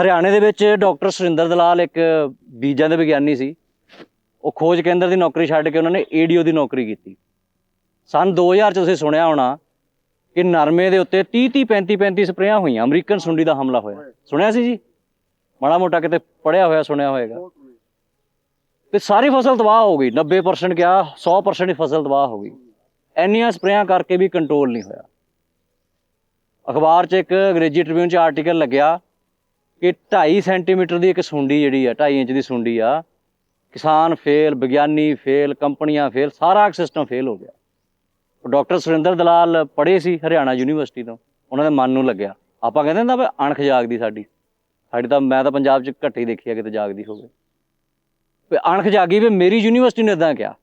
ਹਰਿਆਣੇ ਦੇ ਵਿੱਚ ਡਾਕਟਰ ਸੁਰਿੰਦਰ ਦਲਾਲ ਇੱਕ ਬੀਜਾਂ ਦੇ ਵਿਗਿਆਨੀ ਸੀ। ਉਹ ਖੋਜ ਕੇਂਦਰ ਦੀ ਨੌਕਰੀ ਛੱਡ ਕੇ ਉਹਨਾਂ ਨੇ ਏਡੀਓ ਦੀ ਨੌਕਰੀ ਕੀਤੀ। ਸਨ 2000 ਚ ਤੁਸੀਂ ਸੁਣਿਆ ਹੋਣਾ ਕਿ ਨਰਮੇ ਦੇ ਉੱਤੇ 30 30 35 35 ਸਪਰੇਆਂ ਹੋਈਆਂ। ਅਮਰੀਕਨ ਸੁੰਡੀ ਦਾ ਹਮਲਾ ਹੋਇਆ। ਸੁਣਿਆ ਸੀ ਜੀ? ਮਾੜਾ ਮੋਟਾ ਕਿਤੇ ਪੜਿਆ ਹੋਇਆ, ਸੁਣਿਆ ਹੋਏਗਾ। ਤੇ ਸਾਰੀ ਫਸਲ ਤਬਾਹ ਹੋ ਗਈ। 90% ਕਿਆ 100% ਫਸਲ ਤਬਾਹ ਹੋ ਗਈ। ਇੰਨੀਆਂ ਸਪਰੇਆਂ ਕਰਕੇ ਵੀ ਕੰਟਰੋਲ ਨਹੀਂ ਹੋਇਆ। ਅਖਬਾਰ 'ਚ ਇੱਕ ਅੰਗਰੇਜ਼ੀ ਟ੍ਰਿਬਿਊਨ 'ਚ ਆਰਟੀਕਲ ਲੱਗਿਆ ਕਿ 2.5 ਸੈਂਟੀਮੀਟਰ ਦੀ ਇੱਕ ਸੁੰਡੀ ਜਿਹੜੀ ਆ 2.5 ਇੰਚ ਦੀ ਸੁੰਡੀ ਆ, ਕਿਸਾਨ ਫੇਲ, ਵਿਗਿਆਨੀ ਫੇਲ, ਕੰਪਨੀਆਂ ਫੇਲ, ਸਾਰਾ ਸਿਸਟਮ ਫੇਲ ਹੋ ਗਿਆ। ਡਾਕਟਰ ਸੁਰਿੰਦਰ ਦਲਾਲ ਪੜ੍ਹੇ ਸੀ ਹਰਿਆਣਾ ਯੂਨੀਵਰਸਿਟੀ ਤੋਂ। ਉਹਨਾਂ ਦੇ ਮਨ ਨੂੰ ਲੱਗਿਆ। ਆਪਾਂ ਕਹਿੰਦੇ ਨਾ ਵੀ ਅਣਖ ਜਾਗਦੀ ਸਾਡੀ। ਸਾਡੀ ਤਾਂ, ਮੈਂ ਤਾਂ ਪੰਜਾਬ 'ਚ ਘੱਟ ਹੀ ਦੇਖੀ ਆ ਕਿਤੇ ਜਾਗਦੀ ਹੋਵੇ। ਵੀ ਅਣਖ ਜਾਗੀ ਵੀ ਮੇਰੀ ਯੂਨੀਵਰਸਿਟੀ ਨੇ ਇਦਾਂ ਕਿਹਾ।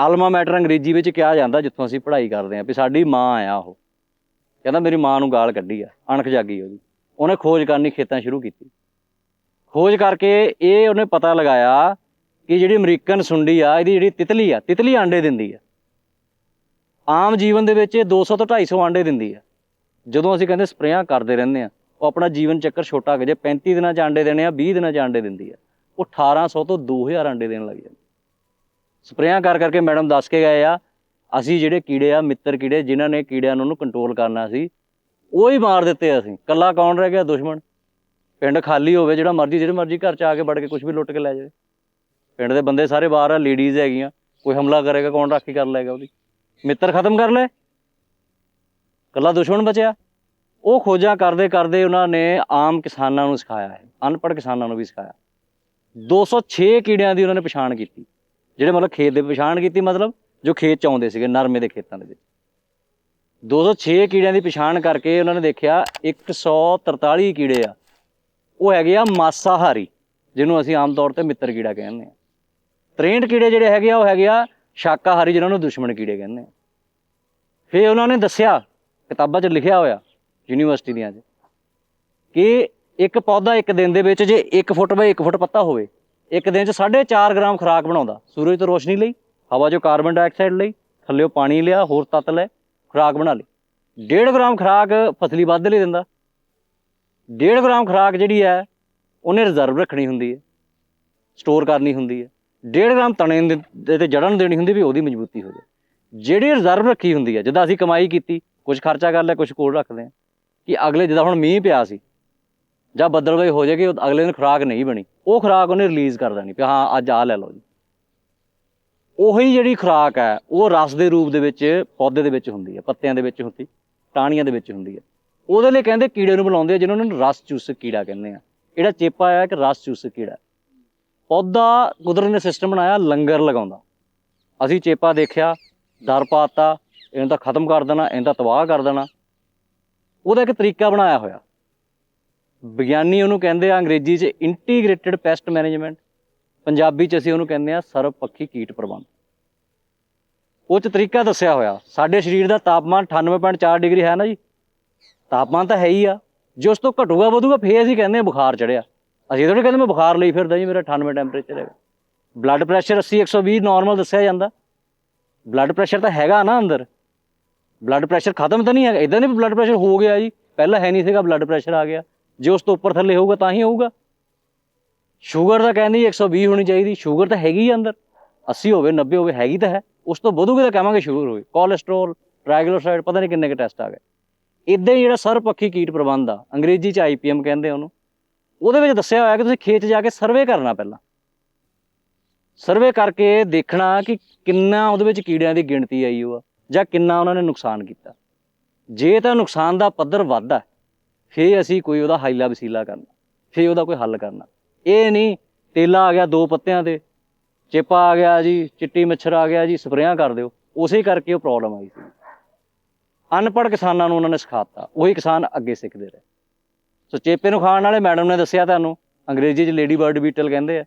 ਆਲਮਾ ਮੈਟਰ ਅੰਗਰੇਜ਼ੀ ਵਿੱਚ ਕਿਹਾ ਜਾਂਦਾ ਜਿੱਥੋਂ ਅਸੀਂ ਪੜ੍ਹਾਈ ਕਰਦੇ ਆਂ ਵੀ ਸਾਡੀ ਮਾਂ ਆ ਉਹ। ਕਹਿੰਦਾ ਮੇਰੀ ਮਾਂ ਨੂੰ ਗਾਲ ਕੱਢੀ ਆ। ਅਣਖ ਜਾਗੀ ਉਹਦੀ। ਉਹਨੇ ਖੋਜ ਕਰਨੀ, ਖੇਤਾਂ ਸ਼ੁਰੂ ਕੀਤੀ। ਖੋਜ ਕਰਕੇ ਇਹ ਉਹਨੇ ਪਤਾ ਲਗਾਇਆ ਕਿ ਜਿਹੜੀ ਅਮਰੀਕਨ ਸੁੰਡੀ ਆ, ਇਹਦੀ ਜਿਹੜੀ ਤਿਤਲੀ ਆ, ਤਿਤਲੀ ਆਂਡੇ ਦਿੰਦੀ ਆ। ਆਮ ਜੀਵਨ ਦੇ ਵਿੱਚ ਇਹ 200 ਤੋਂ 250 ਆਂਡੇ ਦਿੰਦੀ ਆ। ਜਦੋਂ ਅਸੀਂ ਕਹਿੰਦੇ ਸਪਰੇਆਂ ਕਰਦੇ ਰਹਿੰਦੇ ਆ, ਉਹ ਆਪਣਾ ਜੀਵਨ ਚੱਕਰ ਛੋਟਾ ਕਰ ਜੇ 35 ਦਿਨਾਂ ਚ ਆਂਡੇ ਦੇਣੇ ਆ 20 ਦਿਨਾਂ ਚ ਆਂਡੇ ਦਿੰਦੀ ਆ, ਉਹ 1800 ਤੋਂ 2000 ਆਂਡੇ ਦੇਣ ਲੱਗ ਜਾਂਦੀ। ਸਪਰੇਆਂ ਕਰ ਕਰਕੇ ਮੈਡਮ ਦੱਸ ਕੇ ਗਏ ਆ, ਅਸੀਂ ਜਿਹੜੇ ਕੀੜੇ ਆ, ਮਿੱਤਰ ਕੀੜੇ, ਜਿਨ੍ਹਾਂ ਨੇ ਕੀੜਿਆਂ ਨੂੰ ਕੰਟਰੋਲ ਕਰਨਾ ਸੀ ਉਹ ਹੀ ਮਾਰ ਦਿੱਤੇ ਅਸੀਂ। ਕੱਲਾ ਕੌਣ ਰਹਿ ਗਿਆ? ਦੁਸ਼ਮਣ। ਪਿੰਡ ਖਾਲੀ ਹੋਵੇ, ਜਿਹੜਾ ਮਰਜ਼ੀ, ਜਿਹੜੇ ਮਰਜ਼ੀ ਘਰ ਚ ਆ ਕੇ ਵੜ ਕੇ ਕੁਝ ਵੀ ਲੁੱਟ ਕੇ ਲੈ ਜਾਵੇ। ਪਿੰਡ ਦੇ ਬੰਦੇ ਸਾਰੇ ਬਾਹਰ ਆ ਲੇਡੀਜ਼ ਹੈਗੀਆਂ। ਕੋਈ ਹਮਲਾ ਕਰੇਗਾ, ਕੌਣ ਰਾਖੀ ਕਰ ਲਏਗਾ ਉਹਦੀ? ਮਿੱਤਰ ਖਤਮ ਕਰ ਲੈ ਕੱਲਾ ਦੁਸ਼ਮਣ ਬਚਿਆ। ਉਹ ਖੋਜਾਂ ਕਰਦੇ ਕਰਦੇ ਉਹਨਾਂ ਨੇ ਆਮ ਕਿਸਾਨਾਂ ਨੂੰ ਸਿਖਾਇਆ ਹੈ। ਅਨਪੜ੍ਹ ਕਿਸਾਨਾਂ ਨੂੰ ਵੀ ਸਿਖਾਇਆ। 206 ਕੀੜਿਆਂ ਦੀ ਉਹਨਾਂ ਨੇ ਪਛਾਣ ਕੀਤੀ। ਜਿਹੜੇ ਮਤਲਬ ਖੇਤ ਦੇ ਪਛਾਣ ਕੀਤੀ, ਮਤਲਬ ਜੋ ਖੇਤ ਚ ਆਉਂਦੇ ਸੀਗੇ, ਨਰਮੇ ਦੇ ਖੇਤਾਂ ਦੇ ਵਿੱਚ। 206 ਕੀੜਿਆਂ ਦੀ ਪਛਾਣ ਕਰਕੇ ਉਹਨਾਂ ਨੇ ਦੇਖਿਆ 143 ਕੀੜੇ ਆ। ਉਹ ਹੈਗੇ ਆ ਮਾਸਾਹਾਰੀ, ਜਿਹਨੂੰ ਅਸੀਂ ਆਮ ਤੌਰ ਤੇ ਮਿੱਤਰ ਕੀੜਾ ਕਹਿੰਦੇ ਆ। 63 ਕੀੜੇ ਜਿਹੜੇ ਹੈਗੇ ਆ, ਉਹ ਹੈਗੇ ਆ ਸ਼ਾਕਾਹਾਰੀ, ਜਿਹਨਾਂ ਨੂੰ ਦੁਸ਼ਮਣ ਕੀੜੇ ਕਹਿੰਦੇ ਆ। ਫਿਰ ਉਹਨਾਂ ਨੇ ਦੱਸਿਆ, ਕਿਤਾਬਾਂ 'ਚ ਲਿਖਿਆ ਹੋਇਆ, ਯੂਨੀਵਰਸਿਟੀ ਦੀਆਂ 'ਚ, ਕਿ ਇੱਕ ਪੌਦਾ ਇੱਕ ਦਿਨ ਦੇ ਵਿੱਚ ਜੇ 1 ਫੁੱਟ ਬਾਈ 1 ਫੁੱਟ ਪੱਤਾ ਹੋਵੇ, ਇੱਕ ਦਿਨ 'ਚ 4.5 ਗ੍ਰਾਮ ਖੁਰਾਕ ਬਣਾਉਂਦਾ। ਸੂਰਜ ਤੋਂ ਰੋਸ਼ਨੀ ਲਈ, ਹਵਾ 'ਚੋਂ ਕਾਰਬਨ ਡਾਈਆਕਸਾਈਡ ਲਈ, ਥੱਲੇੋਂ ਪਾਣੀ ਲਿਆ, ਹੋਰ ਤੱਤ ਲੈ। ਖੁਰਾਕ ਬਣਾ ਲਈ। 1.5 ਗ੍ਰਾਮ ਖੁਰਾਕ ਫਸਲੀ ਵਾਧੇ ਲਈ ਦਿੰਦਾ। 1.5 ਗ੍ਰਾਮ ਖੁਰਾਕ ਜਿਹੜੀ ਹੈ, ਉਹਨੇ ਰਿਜ਼ਰਵ ਰੱਖਣੀ ਹੁੰਦੀ ਹੈ। ਸਟੋਰ ਕਰਨੀ ਹੁੰਦੀ ਹੈ। 1.5 ਗ੍ਰਾਮ ਤਣੇ ਦੇ ਤੇ ਜੜ੍ਹਾਂ ਦੇਣੀ ਹੁੰਦੀ ਵੀ ਉਹਦੀ ਮਜ਼ਬੂਤੀ ਹੋ ਜਾਵੇ ਜਿਹੜੀ ਰਿਜ਼ਰਵ ਰੱਖੀ ਹੁੰਦੀ ਹੈ, ਜਿੱਦਾਂ ਅਸੀਂ ਕਮਾਈ ਕੀਤੀ ਕੁਝ ਖਰਚਾ ਕਰ ਲਿਆ ਕੁਝ ਕੋਲ ਰੱਖਦੇ ਹਾਂ ਕਿ ਅਗਲੇ ਜਿੱਦਾਂ ਹੁਣ ਮੀਂਹ ਪਿਆ ਸੀ, ਜਾਂ ਬੱਦਲਵਾਈ ਹੋ ਜਾਏਗੀ, ਅਗਲੇ ਦਿਨ ਖੁਰਾਕ ਨਹੀਂ ਬਣੀ। ਉਹ ਖੁਰਾਕ ਉਹਨੇ ਰਿਲੀਜ਼ ਕਰ ਦੇਣੀ ਵੀ ਹਾਂ, ਅੱਜ ਆ ਲੈ ਲਓ ਜੀ। ਉਹੀ ਜਿਹੜੀ ਖੁਰਾਕ ਹੈ, ਉਹ ਰਸ ਦੇ ਰੂਪ ਦੇ ਵਿੱਚ, ਪੌਦੇ ਦੇ ਵਿੱਚ ਹੁੰਦੀ ਹੈ, ਪੱਤਿਆਂ ਦੇ ਵਿੱਚ ਹੁੰਦੀ, ਟਾਹਣੀਆਂ ਦੇ ਵਿੱਚ ਹੁੰਦੀ ਹੈ। ਉਹਦੇ ਲਈ ਕਹਿੰਦੇ ਕੀੜੇ ਨੂੰ ਬੁਲਾਉਂਦੇ ਆ, ਜਿਹਨਾਂ ਨੂੰ ਰਸ ਚੂਸਕ ਕੀੜਾ ਕਹਿੰਦੇ ਆ। ਜਿਹੜਾ ਚੇਪਾ ਹੈ ਇੱਕ ਰਸ ਚੂਸਕ ਕੀੜਾ ਪੌਦਾ ਕੁਦਰਤ ਨੇ ਸਿਸਟਮ ਬਣਾਇਆ, ਲੰਗਰ ਲਗਾਉਂਦਾ। ਅਸੀਂ ਚੇਪਾ ਦੇਖਿਆ ਦਰ ਪਾਤਾ, ਇਹਨੂੰ ਤਾਂ ਖਤਮ ਕਰ ਦੇਣਾ, ਇਹਨੂੰ ਤਾਂ ਤਬਾਹ ਕਰ ਦੇਣਾ। ਉਹਦਾ ਇੱਕ ਤਰੀਕਾ ਬਣਾਇਆ ਹੋਇਆ। ਵਿਗਿਆਨੀ ਉਹਨੂੰ ਕਹਿੰਦੇ ਆ, ਅੰਗਰੇਜ਼ੀ 'ਚ ਇੰਟੀਗ੍ਰੇਟਿਡ ਪੈਸਟ ਮੈਨੇਜਮੈਂਟ ਪੰਜਾਬੀ 'ਚ ਅਸੀਂ ਉਹਨੂੰ ਕਹਿੰਦੇ ਆ ਸਰਵਪੱਖੀ ਕੀਟ ਪ੍ਰਬੰਧ। ਉਹ 'ਚ ਤਰੀਕਾ ਦੱਸਿਆ ਹੋਇਆ, ਸਾਡੇ ਸਰੀਰ ਦਾ ਤਾਪਮਾਨ 98.4 ਡਿਗਰੀ ਹੈ ਨਾ ਜੀ। ਤਾਪਮਾਨ ਤਾਂ ਹੈ ਹੀ ਆ, ਜੇ ਉਸ ਤੋਂ ਘਟੂਗਾ ਵਧੂਗਾ, ਫੇਰ ਅਸੀਂ ਕਹਿੰਦੇ ਆ ਬੁਖਾਰ ਚੜਿਆ। ਅਸੀਂ ਥੋੜੀ ਕਹਿੰਦੇ ਮੈਂ ਬੁਖਾਰ ਲਈ ਫਿਰਦਾ ਜੀ, ਮੇਰਾ 98 ਟੈਂਪਰੇਚਰ ਹੈਗਾ। ਬਲੱਡ ਪ੍ਰੈਸ਼ਰ 80 120 ਨਾਰਮਲ ਦੱਸਿਆ ਜਾਂਦਾ। ਬਲੱਡ ਪ੍ਰੈਸ਼ਰ ਤਾਂ ਹੈਗਾ ਨਾ ਅੰਦਰ। ਬਲੱਡ ਪ੍ਰੈਸ਼ਰ ਖਤਮ ਤਾਂ ਨਹੀਂ ਹੈਗਾ ਇਦਾਂ ਨਹੀਂ ਬਲੱਡ ਪ੍ਰੈਸ਼ਰ ਹੋ ਗਿਆ ਜੀ। ਪਹਿਲਾਂ ਹੈ ਨਹੀਂ ਸੀਗਾ ਬਲੱਡ ਪ੍ਰੈਸ਼ਰ ਆ ਗਿਆ। ਜੇ ਉਸ ਤੋਂ ਉੱਪਰ ਥੱਲੇ ਹੋਊਗਾ ਤਾਂ ਹੀ ਹੋਊਗਾ। ਸ਼ੂਗਰ ਤਾਂ ਕਹਿੰਦੀ 120 ਹੋਣੀ ਚਾਹੀਦੀ, ਸ਼ੂਗਰ ਤਾਂ ਹੈਗੀ ਆ ਅੰਦਰ। 80 ਹੋਵੇ 90 ਹੋਵੇ, ਹੈਗੀ ਤਾਂ ਹੈ। ਉਸ ਤੋਂ ਵਧੂਗੀ ਤਾਂ ਕਹਾਂਗੇ ਸ਼ੂਗਰ ਹੋਵੇ ਕੋਲੇਸਟ੍ਰੋਲ ਟ੍ਰਾਈਗਲਿਸਰਾਈਡ ਪਤਾ ਨਹੀਂ ਕਿੰਨੇ ਕੁ ਟੈਸਟ ਆ ਗਏ। ਇਦਾਂ ਹੀ ਜਿਹੜਾ ਸਰਵਪੱਖੀ ਕੀਟ ਪ੍ਰਬੰਧ ਆ, ਅੰਗਰੇਜ਼ੀ ਚ ਆਈਪੀਐਮ ਕਹਿੰਦੇ ਉਹਨੂੰ। ਉਹਦੇ ਵਿੱਚ ਦੱਸਿਆ ਹੋਇਆ ਕਿ ਤੁਸੀਂ ਖੇਤ 'ਚ ਜਾ ਕੇ ਸਰਵੇ ਕਰਨਾ ਪਹਿਲਾਂ। ਸਰਵੇ ਕਰਕੇ ਦੇਖਣਾ ਕਿ ਕਿੰਨਾ ਉਹਦੇ ਵਿੱਚ ਕੀੜਿਆਂ ਦੀ ਗਿਣਤੀ ਆਈ ਹੋਆ, ਜਾਂ ਕਿੰਨਾ ਉਹਨਾਂ ਨੇ ਨੁਕਸਾਨ ਕੀਤਾ। ਜੇ ਤਾਂ ਨੁਕਸਾਨ ਦਾ ਪੱਧਰ ਵੱਧਦਾ, ਫੇਰ ਅਸੀਂ ਕੋਈ ਉਹਦਾ ਹਾਈਲਾ ਵਸੀਲਾ ਕਰਨਾ, ਫੇਰ ਉਹਦਾ ਕੋਈ ਹੱਲ ਕਰਨਾ। ਇਹ ਨਹੀਂ ਤੇਲਾ ਆ ਗਿਆ ਦੋ ਪੱਤਿਆਂ ਤੇ, ਚਿੱਪਾ ਆ ਗਿਆ ਜੀ, ਚਿੱਟੀ ਮੱਛਰ ਆ ਗਿਆ ਜੀ, ਸਪਰੇਆਂ ਕਰ ਦਿਓ। ਉਸੇ ਕਰਕੇ ਉਹ ਪ੍ਰੋਬਲਮ ਆਈ ਸੀ। ਅਨਪੜ੍ਹ ਕਿਸਾਨਾਂ ਨੂੰ ਉਹਨਾਂ ਨੇ ਸਿਖਾਤਾ। ਉਹੀ ਕਿਸਾਨ ਅੱਗੇ ਸਿੱਖਦੇ ਰਹੇ। ਸੋ ਚੇਪੇ ਨੂੰ ਖਾਣ ਵਾਲੇ ਮੈਡਮ ਨੇ ਦੱਸਿਆ ਤੁਹਾਨੂੰ, ਅੰਗਰੇਜ਼ੀ 'ਚ ਲੇਡੀ ਬਰਡ ਬੀਟਲ ਕਹਿੰਦੇ ਆ।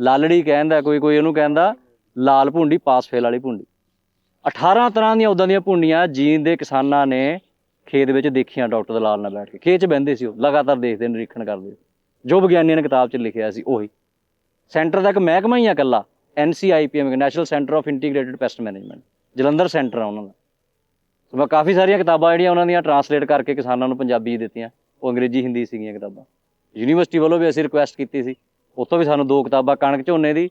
ਲਾਲੜੀ ਕਹਿੰਦਾ, ਕੋਈ ਕੋਈ ਉਹਨੂੰ ਕਹਿੰਦਾ, ਲਾਲ ਭੁੰਡੀ ਪਾਸਫੇਲ ਵਾਲੀ ਭੁੰਡੀ। 18 ਤਰ੍ਹਾਂ ਦੀਆਂ ਉਦਾਂ ਦੀਆਂ ਭੁੰਡੀਆਂ ਜੀਨ ਦੇ ਕਿਸਾਨਾਂ ਨੇ ਖੇਤ ਵਿੱਚ ਦੇਖੀਆਂ, ਡਾਕਟਰ ਦਲਾਲ ਨਾਲ ਬੈਠ ਕੇ। ਖੇਤ 'ਚ ਬਹਿੰਦੇ ਸੀ ਉਹ, ਲਗਾਤਾਰ ਦੇਖਦੇ, ਨਿਰੀਖਣ ਕਰਦੇ। ਜੋ ਵਿਗਿਆਨੀਆਂ ਨੇ ਕਿਤਾਬ 'ਚ ਲਿਖਿਆ ਸੀ, ਉਹੀ। ਸੈਂਟਰ ਦਾ ਇੱਕ ਮਹਿਕਮਾ ਹੀ ਆ ਇਕੱਲਾ NCIPM national centre of integrated pest management, Jalandhar centre ਆ ਉਹਨਾਂ ਦਾ। ਸੋ ਮੈਂ ਕਾਫੀ ਸਾਰੀਆਂ ਕਿਤਾਬਾਂ ਜਿਹੜੀਆਂ ਉਹਨਾਂ ਦੀਆਂ ਟਰਾਂਸਲੇਟ ਕਰਕੇ ਕਿਸਾਨਾਂ ਨੂੰ ਪੰਜਾਬੀ ਦਿੱਤੀਆਂ, ਉਹ ਅੰਗਰੇਜ਼ੀ, ਹਿੰਦੀ ਸੀਗੀਆਂ ਕਿਤਾਬਾਂ। ਯੂਨੀਵਰਸਿਟੀ ਵੱਲੋਂ ਵੀ ਅਸੀਂ ਰਿਕੁਐਸਟ ਕੀਤੀ ਸੀ, ਉੱਥੋਂ ਵੀ ਸਾਨੂੰ ਦੋ ਕਿਤਾਬਾਂ, ਕਣਕ ਝੋਨੇ ਦੀ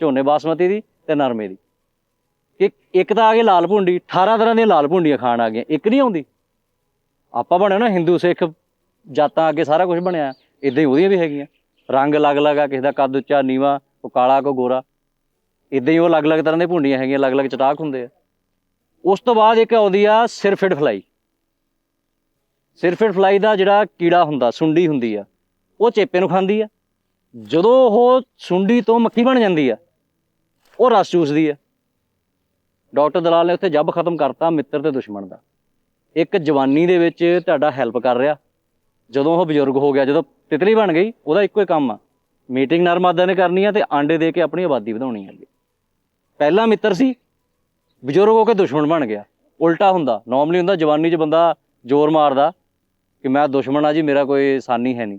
ਝੋਨੇ ਬਾਸਮਤੀ ਦੀ ਤੇ ਨਰਮੇ ਦੀ। ਇੱਕ ਇੱਕ ਤਾਂ ਆ ਗਈ ਲਾਲ ਭੁੰਡੀ 18 ਤਰ੍ਹਾਂ ਦੀਆਂ ਲਾਲ ਭੁੰਡੀਆਂ ਖਾਣ ਆ ਗਈਆਂ, ਇੱਕ ਨਹੀਂ ਆਉਂਦੀ। ਆਪਾਂ ਬਣਿਆ ਨਾ ਹਿੰਦੂ ਸਿੱਖ ਜਾਤਾਂ ਅੱਗੇ ਸਾਰਾ ਕੁਝ ਬਣਿਆ। ਇਦਾਂ ਹੀ ਉਹਦੀਆਂ ਵੀ ਹੈਗੀਆਂ। ਰੰਗ ਅਲੱਗ-ਅਲੱਗ ਆ, ਕਿਸੇ ਦਾ ਕੱਦ ਉੱਚਾ, ਨੀਵਾ ਕੋ ਕਾਲਾ ਕੋ ਗੋਰਾ। ਇਦਾਂ ਹੀ ਉਹ ਅਲੱਗ-ਅਲੱਗ ਤਰ੍ਹਾਂ ਦੀਆਂ ਭੁੰਡੀਆਂ ਹੈਗੀਆਂ ਅਲੱਗ-ਅਲੱਗ ਚਟਾਕ ਹੁੰਦੇ ਆ। ਉਸ ਤੋਂ ਬਾਅਦ ਇੱਕ ਆਉਂਦੀ ਆ ਸਿਰਫਿਡ ਫਲਾਈ। ਸਿਰਫਿਡ ਫਲਾਈ ਦਾ ਜਿਹੜਾ ਕੀੜਾ ਹੁੰਦਾ, ਸੁੰਡੀ ਹੁੰਦੀ ਆ, ਉਹ ਚੇਪੇ ਨੂੰ ਖਾਂਦੀ ਆ। ਜਦੋਂ ਉਹ ਸੁੰਡੀ ਤੋਂ ਮੱਖੀ ਬਣ ਜਾਂਦੀ ਆ, ਉਹ ਰਸ ਚੂਸਦੀ ਆ। ਡਾਕਟਰ ਦਲਾਲ ਨੇ ਉੱਥੇ ਜੱਬ ਖਤਮ ਕਰਤਾ ਮਿੱਤਰ ਤੇ ਦੁਸ਼ਮਣ ਦਾ। ਇੱਕ ਜਵਾਨੀ ਦੇ ਵਿੱਚ ਤੁਹਾਡਾ ਹੈਲਪ ਕਰ ਰਿਹਾ। ਜਦੋਂ ਉਹ ਬਜ਼ੁਰਗ ਹੋ ਗਿਆ, ਜਦੋਂ ਤਿਤਲੀ ਬਣ ਗਈ, ਉਹਦਾ ਇੱਕੋ ਹੀ ਕੰਮ ਆ। ਮੀਟਿੰਗ ਨਰਮਾਦਾ ਨੇ ਕਰਨੀ ਆ ਤੇ ਆਂਡੇ ਦੇ ਕੇ ਆਪਣੀ ਆਬਾਦੀ ਵਧਾਉਣੀ ਹੈ ਪਹਿਲਾ ਮਿੱਤਰ ਸੀ, ਬਜ਼ੁਰਗ ਹੋ ਕੇ ਦੁਸ਼ਮਣ ਬਣ ਗਿਆ। ਉਲਟਾ ਹੁੰਦਾ ਨਾਰਮਲੀ ਹੁੰਦਾ, ਜਵਾਨੀ 'ਚ ਬੰਦਾ ਜ਼ੋਰ ਮਾਰਦਾ ਕਿ ਮੈਂ ਦੁਸ਼ਮਣ ਆ ਜੀ, ਮੇਰਾ ਕੋਈ ਸਾਨੀ ਹੈ ਨਹੀਂ।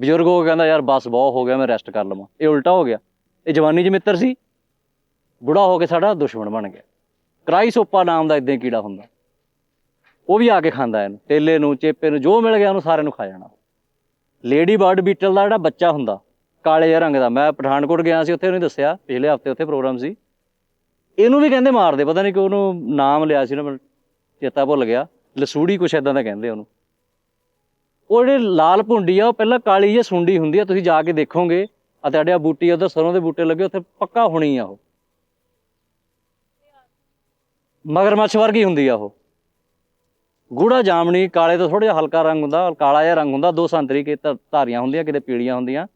ਬਜ਼ੁਰਗ ਹੋ ਕੇ ਕਹਿੰਦਾ, ਯਾਰ ਬਸ ਬਹੁਤ ਹੋ ਗਿਆ, ਮੈਂ ਰੈਸਟ ਕਰ ਲਵਾਂ। ਇਹ ਉਲਟਾ ਹੋ ਗਿਆ। ਇਹ ਜਵਾਨੀ 'ਚ ਮਿੱਤਰ ਸੀ, ਬੁੜਾ ਹੋ ਕੇ ਸਾਡਾ ਦੁਸ਼ਮਣ ਬਣ ਗਿਆ। ਕ੍ਰਾਈਸੋਪਾ ਨਾਮ ਦਾ ਇਦਾਂ ਕੀੜਾ ਹੁੰਦਾ। ਉਹ ਵੀ ਆ ਕੇ ਖਾਂਦਾ ਇਹਨੂੰ ਤੇਲੇ ਨੂੰ, ਚੇਪੇ ਨੂੰ, ਜੋ ਮਿਲ ਗਿਆ ਉਹਨੂੰ ਸਾਰਿਆਂ ਨੂੰ ਖਾ ਜਾਣਾ। ਲੇਡੀ ਬਰਡ ਬੀਟਲ ਦਾ ਜਿਹੜਾ ਬੱਚਾ ਹੁੰਦਾ, ਕਾਲੇ ਜਿਹੇ ਰੰਗ ਦਾ, ਮੈਂ ਪਠਾਨਕੋਟ ਗਿਆ ਸੀ, ਉੱਥੇ ਉਹਨੇ ਦੱਸਿਆ, ਪਿਛਲੇ ਹਫ਼ਤੇ ਉੱਥੇ ਪ੍ਰੋਗਰਾਮ ਸੀ। ਇਹਨੂੰ ਵੀ ਕਹਿੰਦੇ ਮਾਰਦੇ, ਪਤਾ ਨਹੀਂ ਕਿ ਉਹਨੂੰ ਨਾਮ ਲਿਆ ਸੀ ਨਾ, ਮੈਨੂੰ ਚੇਤਾ ਭੁੱਲ ਗਿਆ। ਲਸੂੜੀ ਕੁਛ ਇਦਾਂ ਦਾ ਕਹਿੰਦੇ ਉਹਨੂੰ। ਉਹ ਜਿਹੜੇ ਲਾਲ ਭੁੰਡੀ ਆ, ਉਹ ਪਹਿਲਾਂ ਕਾਲੀ ਜਿਹੀ ਸੁੰਡੀ ਹੁੰਦੀ ਆ, ਤੁਸੀਂ ਜਾ ਕੇ ਦੇਖੋਗੇ ਆ ਤੁਹਾਡੇ ਆ ਬੂਟੀ ਉਧਰ ਸਰੋਂ ਦੇ ਬੂਟੇ ਲੱਗੇ, ਉੱਥੇ ਪੱਕਾ ਹੋਣੀ ਆ ਉਹ। ਮਗਰਮੱਛ ਵਰਗੀ ਹੁੰਦੀ ਆ ਉਹ। ਗੂੜਾ ਜਾਮਣੀ ਕਾਲੇ ਤੋਂ ਥੋੜਾ ਜਿਹਾ ਹਲਕਾ ਰੰਗ ਹੁੰਦਾ ਕਾਲਾ ਜਿਹਾ ਰੰਗ ਹੁੰਦਾ ਦੋ ਸੰਤਰੀ ਕੇ ਧਾਰੀਆਂ ਹੁੰਦੀਆਂ ਕਿਤੇ ਪੀਲੀਆਂ ਹੁੰਦੀਆਂ।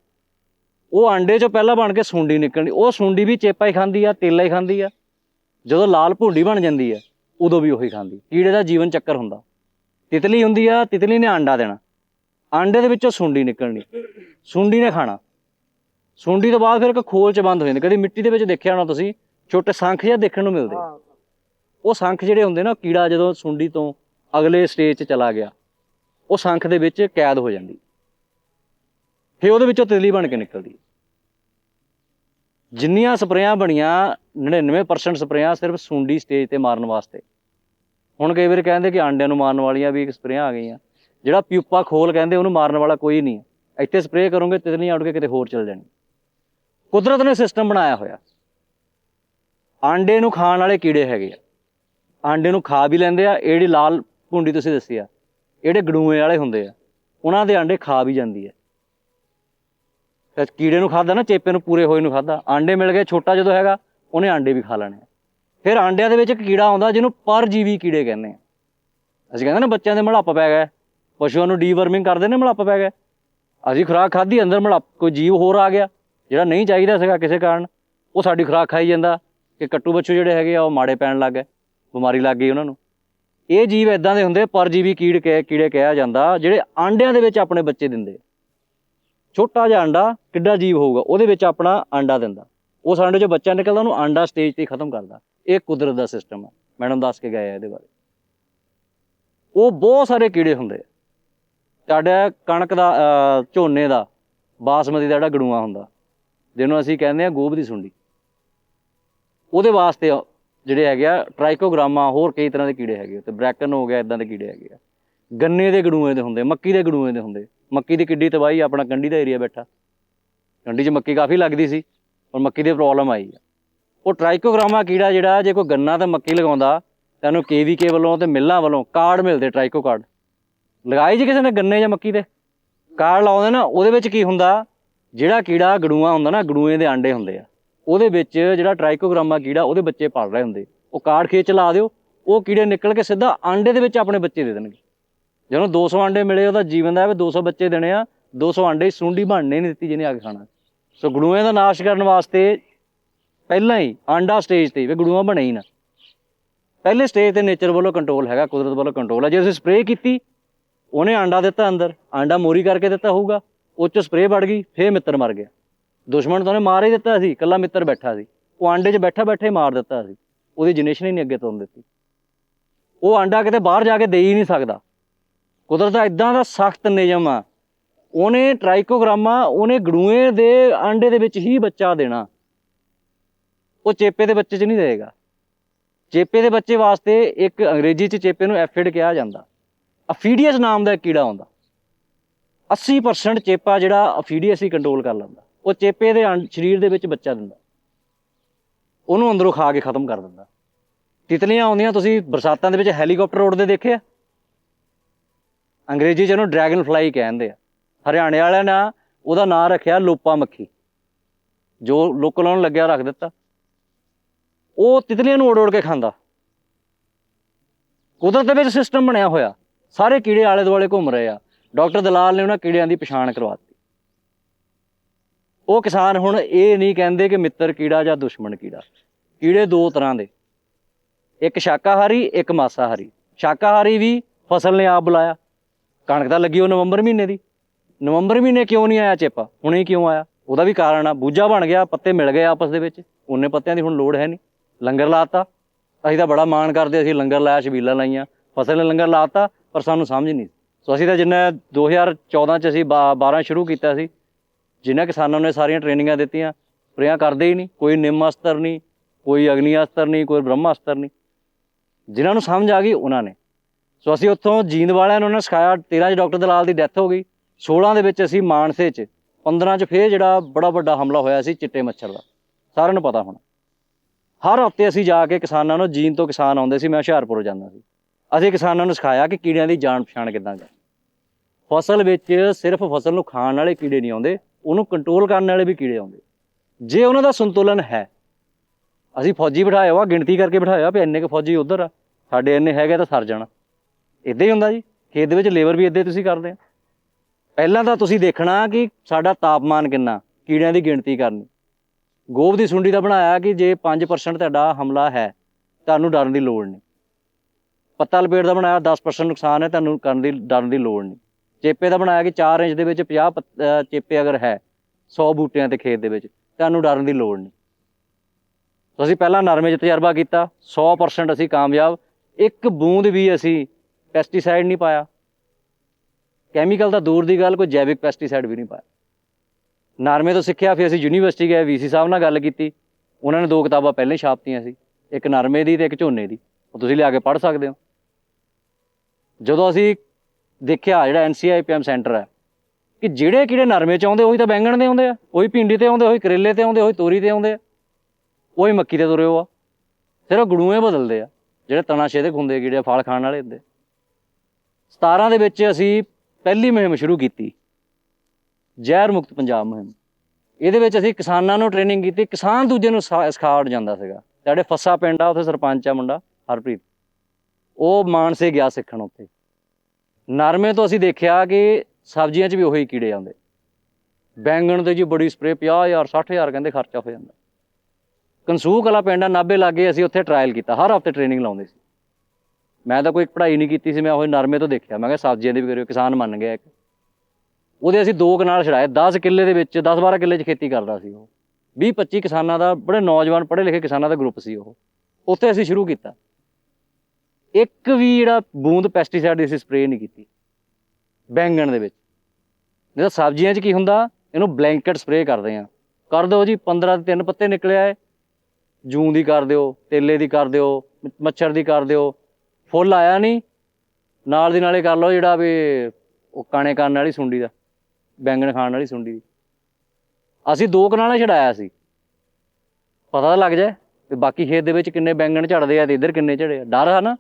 ਉਹ ਆਂਡੇ ਚੋਂ ਪਹਿਲਾਂ ਬਣ ਕੇ ਸੁੰਡੀ ਨਿਕਲਣੀ ਉਹ ਸੁੰਡੀ ਵੀ ਚੇਪਾ ਹੀ ਖਾਂਦੀ ਆ ਤੇਲਾ ਹੀ ਖਾਂਦੀ ਆ। ਜਦੋਂ ਲਾਲ ਭੁੰਡੀ ਬਣ ਜਾਂਦੀ ਆ ਉਦੋਂ ਵੀ ਉਹੀ ਖਾਂਦੀ। ਕੀੜੇ ਦਾ ਜੀਵਨ ਚੱਕਰ ਹੁੰਦਾ। ਤਿਤਲੀ ਹੁੰਦੀ ਆ ਤਿਤਲੀ ਨੇ ਆਂਡਾ ਦੇਣਾ। ਆਂਡੇ ਦੇ ਵਿੱਚੋਂ ਸੁੰਡੀ ਨਿਕਲਣੀ। ਸੁੰਡੀ ਨੇ ਖਾਣਾ। ਸੁੰਡੀ ਤੋਂ ਬਾਅਦ ਫਿਰ ਇੱਕ ਖੋਲ ਚ ਬੰਦ ਹੋ ਜਾਂਦੀ। ਕਦੀ ਮਿੱਟੀ ਦੇ ਵਿੱਚ ਦੇਖਿਆ ਹੋਣਾ ਤੁਸੀਂ? ਛੋਟੇ ਸੰਖ ਜਿਹਾ ਦੇਖਣ ਨੂੰ ਮਿਲਦੇ। ਉਹ ਸੰਖ ਜਿਹੜੇ ਹੁੰਦੇ ਨਾ ਕੀੜਾ ਜਦੋਂ ਸੁੰਡੀ ਤੋਂ ਅਗਲੇ ਸਟੇਜ 'ਚ ਚਲਾ ਗਿਆ। ਉਹ ਸੰਖ ਦੇ ਵਿੱਚ ਕੈਦ ਹੋ ਜਾਂਦੀ। ਫਿਰ ਉਹਦੇ ਵਿੱਚੋਂ ਤਿਤਲੀ ਬਣ ਕੇ ਨਿਕਲਦੀ। ਜਿੰਨੀਆਂ ਸਪਰੇਆਂ ਬਣੀਆਂ 99% ਸਪਰੇਆਂ ਸਿਰਫ ਸੁੰਡੀ ਸਟੇਜ ਤੇ ਮਾਰਨ ਵਾਸਤੇ। ਹੁਣ ਕਈ ਵਾਰ ਕਹਿੰਦੇ ਕਿ ਆਂਡਿਆਂ ਨੂੰ ਮਾਰਨ ਵਾਲੀਆਂ ਵੀ ਸਪਰੇਆਂ ਆ ਗਈਆਂ। ਜਿਹੜਾ ਪਿਊਪਾ ਖੋਲ ਕਹਿੰਦੇ ਉਹਨੂੰ ਮਾਰਨ ਵਾਲਾ ਕੋਈ ਨਹੀਂ ਇੱਥੇ ਸਪਰੇਅ ਕਰੋਗੇ, ਤਿਤਲੀਆਂ ਉੱਡ ਕੇ ਕਿਤੇ ਹੋਰ ਚਲ ਜਾਣੀ ਕੁਦਰਤ ਨੇ ਸਿਸਟਮ ਬਣਾਇਆ ਹੋਇਆ। ਆਂਡੇ ਨੂੰ ਖਾਣ ਵਾਲੇ ਕੀੜੇ ਹੈਗੇ ਆ। ਆਂਡੇ ਨੂੰ ਖਾ ਵੀ ਲੈਂਦੇ ਆ, ਇਹ ਜਿਹੜੀ ਲਾਲ ਕੁੰਡੀ ਤੁਸੀਂ ਦੱਸੀ ਆ, ਜਿਹੜੇ ਗੜੂਏ ਵਾਲੇ ਹੁੰਦੇ ਆ, ਉਹਨਾਂ ਦੇ ਆਂਡੇ ਖਾ ਵੀ ਜਾਂਦੀ ਹੈ ਫਿਰ ਕੀੜੇ ਨੂੰ ਖਾਦਾ ਨਾ, ਚੇਪੇ ਨੂੰ, ਪੂਰੇ ਹੋਏ ਨੂੰ ਖਾਦਾ ਆਂਡੇ ਮਿਲ ਗਏ, ਛੋਟਾ ਜਦੋਂ ਹੈਗਾ, ਉਹਨੇ ਆਂਡੇ ਵੀ ਖਾ ਲੈਣੇ ਫਿਰ ਆਂਡਿਆਂ ਦੇ ਵਿੱਚ ਇੱਕ ਕੀੜਾ ਆਉਂਦਾ, ਜਿਹਨੂੰ ਪਰਜੀਵੀ ਕੀੜੇ ਕਹਿੰਦੇ ਆ। ਅਸੀਂ ਕਹਿੰਦੇ ਨਾ, ਬੱਚਿਆਂ ਦੇ ਮਲਾਪ ਪੈ ਗਿਆ ਪਸ਼ੂਆਂ ਨੂੰ ਡੀਵਰਮਿੰਗ ਕਰਦੇ ਨੇ, ਮਲਾਪ ਪੈ ਗਿਆ ਅਸੀਂ ਖੁਰਾਕ ਖਾਧੀ, ਅੰਦਰ ਮਲਾਪ, ਕੋਈ ਜੀਵ ਹੋਰ ਆ ਗਿਆ, ਜਿਹੜਾ ਨਹੀਂ ਚਾਹੀਦਾ ਸੀਗਾ ਕਿਸੇ ਕਾਰਨ, ਉਹ ਸਾਡੀ ਖੁਰਾਕ ਖਾਈ ਜਾਂਦਾ, ਕਿ ਕੱਟੂ ਬੱਚੂ ਜਿਹੜੇ ਹੈਗੇ ਆ, ਉਹ ਮਾੜੇ ਪੈਣ ਲੱਗ ਗਏ, ਬਿਮਾਰੀ ਲੱਗ ਗਈ ਉਹਨਾਂ ਨੂੰ। ਇਹ ਜੀਵ ਇਦਾਂ ਦੇ ਹੁੰਦੇ ਪਰਜੀਵੀ ਕੀੜ ਕੇ ਕੀੜੇ ਕਿਹਾ ਜਾਂਦਾ, ਜਿਹੜੇ ਆਂਡਿਆਂ ਦੇ ਵਿੱਚ ਆਪਣੇ ਬੱਚੇ ਦਿੰਦੇ ਛੋਟਾ ਜਿਹਾ ਆਂਡਾ, ਕਿੱਡਾ ਜੀਵ ਹੋਊਗਾ, ਉਹਦੇ ਵਿੱਚ ਆਪਣਾ ਆਂਡਾ ਦਿੰਦਾ। ਉਸ ਆਂਡੇ 'ਚੋਂ ਬੱਚਾ ਨਿਕਲਦਾ, ਉਹਨੂੰ ਆਂਡਾ ਸਟੇਜ ਤੇ ਖਤਮ ਕਰਦਾ। ਇਹ ਕੁਦਰਤ ਦਾ ਸਿਸਟਮ ਹੈ ਮੈਡਮ ਦੱਸ ਕੇ ਗਏ ਆ ਇਹਦੇ ਬਾਰੇ। ਉਹ ਬਹੁਤ ਸਾਰੇ ਕੀੜੇ ਹੁੰਦੇ ਤੁਹਾਡਾ ਕਣਕ ਦਾ ਝੋਨੇ ਦਾ, ਬਾਸਮਤੀ ਦਾ ਜਿਹੜਾ ਗੜੂਆ ਹੁੰਦਾ, ਜਿਹਨੂੰ ਅਸੀਂ ਕਹਿੰਦੇ ਆ ਗੋਭ ਦੀ ਸੁੰਡੀ। ਉਹਦੇ ਵਾਸਤੇ ਜਿਹੜੇ ਹੈਗੇ ਆ, ਟ੍ਰਾਈਕੋਗਰਾਮਾ, ਹੋਰ ਕਈ ਤਰ੍ਹਾਂ ਦੇ ਕੀੜੇ ਹੈਗੇ ਤੇ ਬ੍ਰੈਕਨ ਹੋ ਗਿਆ ਇਦਾਂ ਦੇ ਕੀੜੇ ਹੈਗੇ ਆ। ਗੰਨੇ ਦੇ ਗੜੂਏ ਦੇ ਹੁੰਦੇ, ਮੱਕੀ ਦੇ ਗੜੂਏ ਦੇ ਹੁੰਦੇ। ਮੱਕੀ ਦੀ ਕਿੱਡੀ ਤਬਾਹੀ, ਆਪਣਾ ਕੰਢੀ ਦਾ ਏਰੀਆ ਬੈਠਾ। ਕੰਢੀ 'ਚ ਮੱਕੀ ਕਾਫੀ ਲੱਗਦੀ ਸੀ ਔਰ ਮੱਕੀ ਦੀ ਪ੍ਰੋਬਲਮ ਆਈ ਆ। ਉਹ ਟ੍ਰਾਈਕੋਗਰਾਮਾ ਕੀੜਾ ਜਿਹੜਾ, ਜੇ ਕੋਈ ਗੰਨਾ ਤੇ ਮੱਕੀ ਲਗਾਉਂਦਾ, ਤਾਂ ਉਹਨੂੰ ਕੇਵੀਕੇ ਵੱਲੋਂ ਤੇ ਮਿੱਲਾਂ ਵੱਲੋਂ ਕਾਰਡ ਮਿਲਦੇ, ਟ੍ਰਾਈਕੋ ਕਾਰਡ। ਲਗਾਈ ਜੀ ਕਿਸੇ ਨੇ ਗੰਨੇ ਜਾਂ ਮੱਕੀ ਤੇ ਕਾਰਡ ਲਾਉਂਦੇ ਨਾ, ਉਹਦੇ ਵਿੱਚ ਕੀ ਹੁੰਦਾ, ਜਿਹੜਾ ਕੀੜਾ ਗੜੂਆ ਹੁੰਦਾ ਨਾ ਗੜੂਏ ਦੇ ਆਂਡੇ ਹੁੰਦੇ ਆ। ਉਹਦੇ ਵਿੱਚ ਜਿਹੜਾ ਟ੍ਰਾਈਕੋਗਰਾਮਾ ਕੀੜਾ ਉਹਦੇ ਬੱਚੇ ਪਲ ਰਹੇ ਹੁੰਦੇ। ਉਹ ਕਾਰਡ ਖੇਚ ਲਾ ਦਿਓ, ਉਹ ਕੀੜੇ ਨਿਕਲ ਕੇ ਸਿੱਧਾ ਆਂਡੇ ਦੇ ਵਿੱਚ ਆਪਣੇ ਬੱਚੇ ਦੇ ਦੇਣਗੇ। ਜਦੋਂ 200 ਆਂਡੇ ਮਿਲੇ, ਉਹਦਾ ਜੀਵਨ ਦਾ ਹੈ ਵੀ 200 ਬੱਚੇ ਦੇਣੇ ਆ 200 ਆਂਡੇ ਸੁੰਡੀ ਬਣਨੇ ਨਹੀਂ ਦਿੱਤੀ ਜਿਹਨੇ ਆ ਕੇ ਖਾਣਾ। ਸੋ ਗੜੂਆਂ ਦਾ ਨਾਸ਼ ਕਰਨ ਵਾਸਤੇ ਪਹਿਲਾਂ ਹੀ ਆਂਡਾ ਸਟੇਜ ਤੇ ਵੀ ਗੜੂਆ ਬਣੇ ਹੀ ਨਾ। ਪਹਿਲੇ ਸਟੇਜ ਤੇ ਨੇਚਰ ਵੱਲੋਂ ਕੰਟਰੋਲ ਹੈਗਾ, ਕੁਦਰਤ ਵੱਲੋਂ ਕੰਟਰੋਲ ਹੈ ਜੇ ਤੁਸੀਂ ਸਪਰੇਅ ਕੀਤੀ, ਉਹਨੇ ਆਂਡਾ ਦਿੱਤਾ ਅੰਦਰ, ਆਂਡਾ ਮੋਰੀ ਕਰਕੇ ਦਿੱਤਾ ਹੋਊਗਾ, ਉਹ 'ਚ ਸਪਰੇਅ ਵੜ ਗਈ, ਫੇਰ ਮਿੱਤਰ ਮਰ ਗਿਆ। ਦੁਸ਼ਮਣ ਤਾਂ ਉਹਨੇ ਮਾਰ ਹੀ ਦਿੱਤਾ ਸੀ, ਇਕੱਲਾ ਮਿੱਤਰ ਬੈਠਾ ਸੀ। ਉਹ ਆਂਡੇ 'ਚ ਬੈਠਾ ਬੈਠੇ ਹੀ ਮਾਰ ਦਿੱਤਾ ਸੀ। ਉਹਦੀ ਜਨਰੇਸ਼ਨ ਹੀ ਨਹੀਂ ਅੱਗੇ ਤੋਨ ਦਿੱਤੀ। ਉਹ ਆਂਡਾ ਕਿਤੇ ਬਾਹਰ ਜਾ ਕੇ ਦੇ ਹੀ ਨਹੀਂ ਸਕਦਾ। ਕੁਦਰਤ ਦਾ ਇਦਾਂ ਦਾ ਸਖਤ ਨਿਯਮ ਆ। ਉਹਨੇ ਟ੍ਰਾਈਕੋਗਰਾਮਾ, ਉਹਨੇ ਗੜੂਏ ਦੇ ਆਂਡੇ ਦੇ ਵਿੱਚ ਹੀ ਬੱਚਾ ਦੇਣਾ। ਉਹ ਚੇਪੇ ਦੇ ਬੱਚੇ 'ਚ ਨਹੀਂ ਦੇਗਾ ਚੇਪੇ ਦੇ ਬੱਚੇ ਵਾਸਤੇ ਇੱਕ ਅੰਗਰੇਜ਼ੀ 'ਚ ਚੇਪੇ ਨੂੰ ਐਫਿਡ ਕਿਹਾ ਜਾਂਦਾ। ਅਫੀਡੀਅਸ ਨਾਮ ਦਾ ਇੱਕ ਕੀੜਾ ਆਉਂਦਾ। 80% ਚੇਪਾ ਜਿਹੜਾ ਅਫੀਡੀਅਸ ਹੀ ਕੰਟਰੋਲ ਕਰ ਲੈਂਦਾ। ਉਹ ਚੇਪੇ ਦੇ ਅੰਡ- ਸਰੀਰ ਦੇ ਵਿੱਚ ਬੱਚਾ ਦਿੰਦਾ। ਉਹਨੂੰ ਅੰਦਰੋਂ ਖਾ ਕੇ ਖਤਮ ਕਰ ਦਿੰਦਾ। ਤਿਤਲੀਆਂ ਆਉਂਦੀਆਂ, ਤੁਸੀਂ ਬਰਸਾਤਾਂ ਦੇ ਵਿੱਚ ਹੈਲੀਕਾਪਟਰ ਉੱਡਦੇ ਦੇਖੇ ਆ? ਅੰਗਰੇਜ਼ੀ ਚ ਉਹਨੂੰ ਡਰੈਗਨ ਫਲਾਈ ਕਹਿੰਦੇ ਆ। ਹਰਿਆਣੇ ਵਾਲਿਆਂ ਨੇ ਉਹਦਾ ਨਾਂ ਰੱਖਿਆ ਲੋਪਾ ਮੱਖੀ। ਜੋ ਲੋਕਲ ਉਹਨੂੰ ਲੱਗਿਆ ਰੱਖ ਦਿੱਤਾ। ਉਹ ਤਿਤਲੀਆਂ ਨੂੰ ਉੜ ਉੜ ਕੇ ਖਾਂਦਾ। ਕੁਦਰਤ ਦੇ ਵਿੱਚ ਸਿਸਟਮ ਬਣਿਆ ਹੋਇਆ। ਸਾਰੇ ਕੀੜੇ ਆਲੇ ਦੁਆਲੇ ਘੁੰਮ ਰਹੇ ਆ। ਡਾਕਟਰ ਦਲਾਲ ਨੇ ਉਹਨਾਂ ਕੀੜਿਆਂ ਦੀ ਪਛਾਣ ਕਰਵਾਤੀ ਉਹ ਕਿਸਾਨ ਹੁਣ ਇਹ ਨਹੀਂ ਕਹਿੰਦੇ ਕਿ ਮਿੱਤਰ ਕੀੜਾ ਜਾਂ ਦੁਸ਼ਮਣ ਕੀੜਾ। ਕੀੜੇ ਦੋ ਤਰ੍ਹਾਂ ਦੇ। ਇੱਕ ਸ਼ਾਕਾਹਾਰੀ, ਇੱਕ ਮਾਸਾਹਾਰੀ। ਸ਼ਾਕਾਹਾਰੀ ਵੀ ਫਸਲ ਨੇ ਆਪ ਬੁਲਾਇਆ। ਕਣਕ ਤਾਂ ਲੱਗੀ ਉਹ ਨਵੰਬਰ ਮਹੀਨੇ ਦੀ। ਨਵੰਬਰ ਮਹੀਨੇ ਕਿਉਂ ਨਹੀਂ ਆਇਆ ਚੇਪਾ? ਹੁਣੇ ਕਿਉਂ ਆਇਆ? ਉਹਦਾ ਵੀ ਕਾਰਨ ਆ। ਬੂਝਾ ਬਣ ਗਿਆ, ਪੱਤੇ ਮਿਲ ਗਏ ਆਪਸ ਦੇ ਵਿੱਚ। ਉਹਨੇ ਪੱਤਿਆਂ ਦੀ ਹੁਣ ਲੋੜ ਹੈ ਨਹੀਂ। ਲੰਗਰ ਲਾਤਾ ਅਸੀਂ ਤਾਂ ਬੜਾ ਮਾਣ ਕਰਦੇ, ਅਸੀਂ ਲੰਗਰ ਲਾਇਆ ਛਬੀਲਾਂ ਲਾਈਆਂ। ਫਸਲ ਨੇ ਲੰਗਰ ਲਾਤਾ ਪਰ ਸਾਨੂੰ ਸਮਝ ਨਹੀਂ ਸੋ। ਅਸੀਂ ਤਾਂ ਜਿੰਨਾ 2014 ਚ ਅਸੀਂ 12 ਸ਼ੁਰੂ ਕੀਤਾ ਸੀ ਜਿਨ੍ਹਾਂ ਕਿਸਾਨਾਂ ਨੇ ਸਾਰੀਆਂ ਟ੍ਰੇਨਿੰਗਾਂ ਦਿੱਤੀਆਂ ਸਪਰੇਆਂ ਕਰਦੇ ਹੀ ਨਹੀਂ, ਕੋਈ ਨਿੰਮ ਅਸਤਰ ਨਹੀਂ, ਕੋਈ ਅਗਨੀ ਅਸਤਰ ਨਹੀਂ, ਕੋਈ ਬ੍ਰਹਮ ਅਸਤਰ ਨਹੀਂ। ਜਿਨ੍ਹਾਂ ਨੂੰ ਸਮਝ ਆ ਗਈ ਉਹਨਾਂ ਨੇ। ਸੋ ਅਸੀਂ ਉੱਥੋਂ ਜੀਂਦ ਵਾਲਿਆਂ ਨੂੰ ਉਹਨਾਂ ਨੇ ਸਿਖਾਇਆ 13 ਚ ਡਾਕਟਰ ਦਲਾਲ ਦੀ ਡੈਥ ਹੋ ਗਈ 16 ਦੇ ਵਿੱਚ ਅਸੀਂ ਮਾਨਸੇ ਚ 15 ਚ ਫੇਰ ਜਿਹੜਾ ਬੜਾ ਵੱਡਾ ਹਮਲਾ ਹੋਇਆ ਸੀ ਚਿੱਟੇ ਮੱਛਰ ਦਾ। ਸਾਰਿਆਂ ਨੂੰ ਪਤਾ ਹੋਣਾ। ਹਰ ਹਫ਼ਤੇ ਅਸੀਂ ਜਾ ਕੇ ਕਿਸਾਨਾਂ ਨੂੰ ਜੀਨ ਤੋਂ ਕਿਸਾਨ ਆਉਂਦੇ ਸੀ, ਮੈਂ ਹੁਸ਼ਿਆਰਪੁਰ ਜਾਂਦਾ ਸੀ। ਅਸੀਂ ਕਿਸਾਨਾਂ ਨੂੰ ਸਿਖਾਇਆ ਕਿ ਕੀੜਿਆਂ ਦੀ ਜਾਣ ਪਛਾਣ ਕਿੱਦਾਂ ਕਰ ਫਸਲ ਵਿੱਚ ਸਿਰਫ ਫਸਲ ਨੂੰ ਖਾਣ ਵਾਲੇ ਕੀੜੇ ਨਹੀਂ ਆਉਂਦੇ ਉਹਨੂੰ ਕੰਟਰੋਲ ਕਰਨ ਵਾਲੇ ਵੀ ਕੀੜੇ ਆਉਂਦੇ। ਜੇ ਉਹਨਾਂ ਦਾ ਸੰਤੁਲਨ ਹੈ, ਅਸੀਂ ਫੌਜੀ ਬਿਠਾਇਆ ਵਾ ਗਿਣਤੀ ਕਰਕੇ ਬਿਠਾਇਆ ਵੀ ਇੰਨੇ ਕੁ ਫੌਜੀ ਉਧਰ ਆ, ਸਾਡੇ ਇੰਨੇ ਹੈਗੇ ਤਾਂ ਸਰ ਜਾਣਾ। ਇਦਾਂ ਹੀ ਹੁੰਦਾ ਜੀ, ਖੇਤ ਦੇ ਵਿੱਚ ਲੇਬਰ ਵੀ ਇਦਾਂ ਹੀ ਤੁਸੀਂ ਕਰਦੇ ਆ। ਪਹਿਲਾਂ ਤਾਂ ਤੁਸੀਂ ਦੇਖਣਾ ਕਿ ਸਾਡਾ ਤਾਪਮਾਨ ਕਿੰਨਾ, ਕੀੜਿਆਂ ਦੀ ਗਿਣਤੀ ਕਰਨੀ। ਗੋਬ ਦੀ ਸੁੰਡੀ ਦਾ ਬਣਾਇਆ ਕਿ ਜੇ 5% ਤੁਹਾਡਾ ਹਮਲਾ ਹੈ, ਤੁਹਾਨੂੰ ਡਰਨ ਦੀ ਲੋੜ ਨਹੀਂ। ਪੱਤਾ ਲਪੇਟ ਦਾ ਬਣਾਇਆ 10% ਨੁਕਸਾਨ ਹੈ, ਤੁਹਾਨੂੰ ਕਰਨ ਦੀ, ਡਰਨ ਦੀ ਲੋੜ ਨਹੀਂ। ਚੇਪੇ ਦਾ ਬਣਾਇਆ ਕਿ 4 ਇੰਚ ਦੇ ਵਿੱਚ 50 ਪੱਤ- ਅਹ ਚੇਪੇ ਅਗਰ ਹੈ 100 ਬੂਟਿਆਂ ਤੇ ਖੇਤ ਦੇ ਵਿੱਚ, ਤੁਹਾਨੂੰ ਡਰਨ ਦੀ ਲੋੜ ਨਹੀਂ। ਸੋ ਅਸੀਂ ਪਹਿਲਾਂ ਨਰਮੇ 'ਚ ਤਜਰਬਾ ਕੀਤਾ 100% ਅਸੀਂ ਕਾਮਯਾਬ। ਇੱਕ ਬੂੰਦ ਵੀ ਅਸੀਂ ਪੈਸਟੀਸਾਈਡ ਨਹੀਂ ਪਾਇਆ। ਕੈਮੀਕਲ ਤਾਂ ਦੂਰ ਦੀ ਗੱਲ, ਕੋਈ ਜੈਵਿਕ ਪੈਸਟੀਸਾਈਡ ਵੀ ਨਹੀਂ ਪਾਇਆ। ਨਰਮੇ ਤੋਂ ਸਿੱਖਿਆ ਫਿਰ ਅਸੀਂ ਯੂਨੀਵਰਸਿਟੀ ਗਏ ਵੀਸੀ ਸਾਹਿਬ ਨਾਲ ਗੱਲ ਕੀਤੀ। ਉਹਨਾਂ ਨੇ ਦੋ ਕਿਤਾਬਾਂ ਪਹਿਲਾਂ ਹੀ ਛਾਪਤੀਆਂ ਸੀ, ਇੱਕ ਨਰਮੇ ਦੀ ਤੇ ਇੱਕ ਝੋਨੇ ਦੀ। ਉਹ ਤੁਸੀਂ ਲਿਆ ਕੇ ਪੜ੍ਹ ਸਕਦੇ ਹੋ। ਜਦੋਂ ਅਸੀਂ ਦੇਖਿਆ ਜਿਹੜਾ ਐਨਸੀਆਈਪੀਐਮ ਸੈਂਟਰ ਹੈ, ਕਿ ਜਿਹੜੇ ਕਿਹੜੇ ਨਰਮੇ ਚ ਆਉਂਦੇ, ਉਹੀ ਤਾਂ ਬੈਂਗਣ ਦੇ ਆਉਂਦੇ ਆ, ਉਹੀ ਭਿੰਡੀ ਤੇ ਆਉਂਦੇ, ਉਹੀ ਕਰੇਲੇ ਤੇ ਆਉਂਦੇ, ਉਹੀ ਤੋਰੀ ਤੇ ਆਉਂਦੇ ਆ, ਉਹੀ ਮੱਕੀ ਤੇ ਤੁਰੇ ਹੋ ਆ। ਸਿਰਫ ਗੜੂਏ ਬਦਲਦੇ ਆ, ਜਿਹੜੇ ਤਣਾ ਛੇਦਕ ਹੁੰਦੇ ਕੀੜੇ ਫਲ ਖਾਣ ਵਾਲੇ ਹੁੰਦੇ। 17 ਦੇ ਵਿੱਚ ਅਸੀਂ ਪਹਿਲੀ ਮੁਹਿੰਮ ਸ਼ੁਰੂ ਕੀਤੀ, ਜ਼ਹਿਰ ਮੁਕਤ ਪੰਜਾਬ ਮੁਹਿੰਮ। ਇਹਦੇ ਵਿੱਚ ਅਸੀਂ ਕਿਸਾਨਾਂ ਨੂੰ ਟ੍ਰੇਨਿੰਗ ਕੀਤੀ, ਕਿਸਾਨ ਦੂਜੇ ਨੂੰ ਸਿਖਾ- ਸਿਖਾਉਣ ਜਾਂਦਾ ਸੀਗਾ। ਸਾਡੇ ਫੱਸਾ ਪਿੰਡ ਆ, ਉੱਥੇ ਸਰਪੰਚ ਆ ਮੁੰਡਾ, ਹਰਪ੍ਰੀਤ। ਉਹ ਮਾਨਸੇ ਗਿਆ ਸਿੱਖਣ ਉੱਥੇ। ਨਰਮੇ ਤੋਂ ਅਸੀਂ ਦੇਖਿਆ ਕਿ ਸਬਜ਼ੀਆਂ 'ਚ ਵੀ ਉਹੀ ਕੀੜੇ ਆਉਂਦੇ। ਬੈਂਗਣ ਤੇ ਜੀ ਬੜੀ ਸਪਰੇ 50000 60000 ਕਹਿੰਦੇ ਖਰਚਾ ਹੋ ਜਾਂਦਾ। ਕਨਸੂਕ ਵਾਲਾ ਪਿੰਡ ਆ, ਨਾਭੇ ਲਾਗੇ ਅਸੀਂ ਉੱਥੇ ਟਰਾਇਲ ਕੀਤਾ, ਹਰ ਹਫ਼ਤੇ ਟ੍ਰੇਨਿੰਗ ਲਾਉਂਦੇ ਸੀ। ਮੈਂ ਤਾਂ ਕੋਈ ਪੜ੍ਹਾਈ ਨਹੀਂ ਕੀਤੀ ਸੀ, ਮੈਂ ਉਹ ਨਰਮੇ ਤੋਂ ਦੇਖਿਆ। ਮੈਂ ਕਿਹਾ ਸਬਜ਼ੀਆਂ ਦੇ ਵੀ ਕਰਿਓ, ਕਿਸਾਨ ਮੰਨ ਗਿਆ ਇੱਕ। ਉਹਦੇ ਅਸੀਂ ਦੋ ਕਨਾਲ ਛੜਾਏ 10 ਕਿੱਲੇ ਦੇ ਵਿੱਚ 10 12 ਕਿੱਲੇ 'ਚ ਖੇਤੀ ਕਰਦਾ ਸੀ ਉਹ। 20 25 ਕਿਸਾਨਾਂ ਦਾ, ਬੜੇ ਨੌਜਵਾਨ ਪੜ੍ਹੇ ਲਿਖੇ ਕਿਸਾਨਾਂ ਦਾ ਗਰੁੱਪ ਸੀ ਉਹ। ਉੱਥੇ ਅਸੀਂ ਸ਼ੁਰੂ ਕੀਤਾ। ਇੱਕ ਵੀ ਜਿਹੜਾ ਬੂੰਦ ਪੈਸਟੀਸਾਈਡ ਦੀ ਅਸੀਂ ਸਪਰੇਅ ਨਹੀਂ ਕੀਤੀ। ਬੈਂਗਣ ਦੇ ਵਿੱਚ। ਨਹੀਂ ਤਾਂ ਸਬਜ਼ੀਆਂ 'ਚ ਕੀ ਹੁੰਦਾ? ਇਹਨੂੰ ਬਲੈਂਕਟ ਸਪਰੇਅ ਕਰਦੇ ਆ ਕਰ ਦਿਓ ਜੀ 15 ਦੇ ਤਿੰਨ ਪੱਤੇ ਨਿਕਲਿਆ ਹੈ। ਜੂੰ ਦੀ ਕਰ ਦਿਓ, ਤੇਲੇ ਦੀ ਕਰ ਦਿਓ ਮੱਛਰ ਦੀ ਕਰ ਦਿਓ। ਫੁੱਲ ਆਇਆ ਨਹੀਂ। ਨਾਲ ਦੀ ਨਾਲੇ ਕਰ ਲਓ ਜਿਹੜਾ ਵੀ ਉਹ ਕਾਣੇ ਕਰਨ ਵਾਲੀ ਸੁੰਡੀ ਦਾ, ਬੈਂਗਣ ਖਾਣ ਵਾਲੀ ਸੁੰਡੀ ਦੀ। ਅਸੀਂ ਦੋ ਕਨਾਲਾਂ ਛਡਾਇਆ ਸੀ। ਪਤਾ ਤਾਂ ਲੱਗ ਜਾਏ ਵੀ ਬਾਕੀ ਖੇਤ ਦੇ ਵਿੱਚ ਕਿੰਨੇ ਬੈਂਗਣ ਝੜਦੇ ਆ ਤੇ ਇੱਧਰ ਕਿੰਨੇ ਝੜੇ ਆ। ਡਰ ਆ ਨਾ?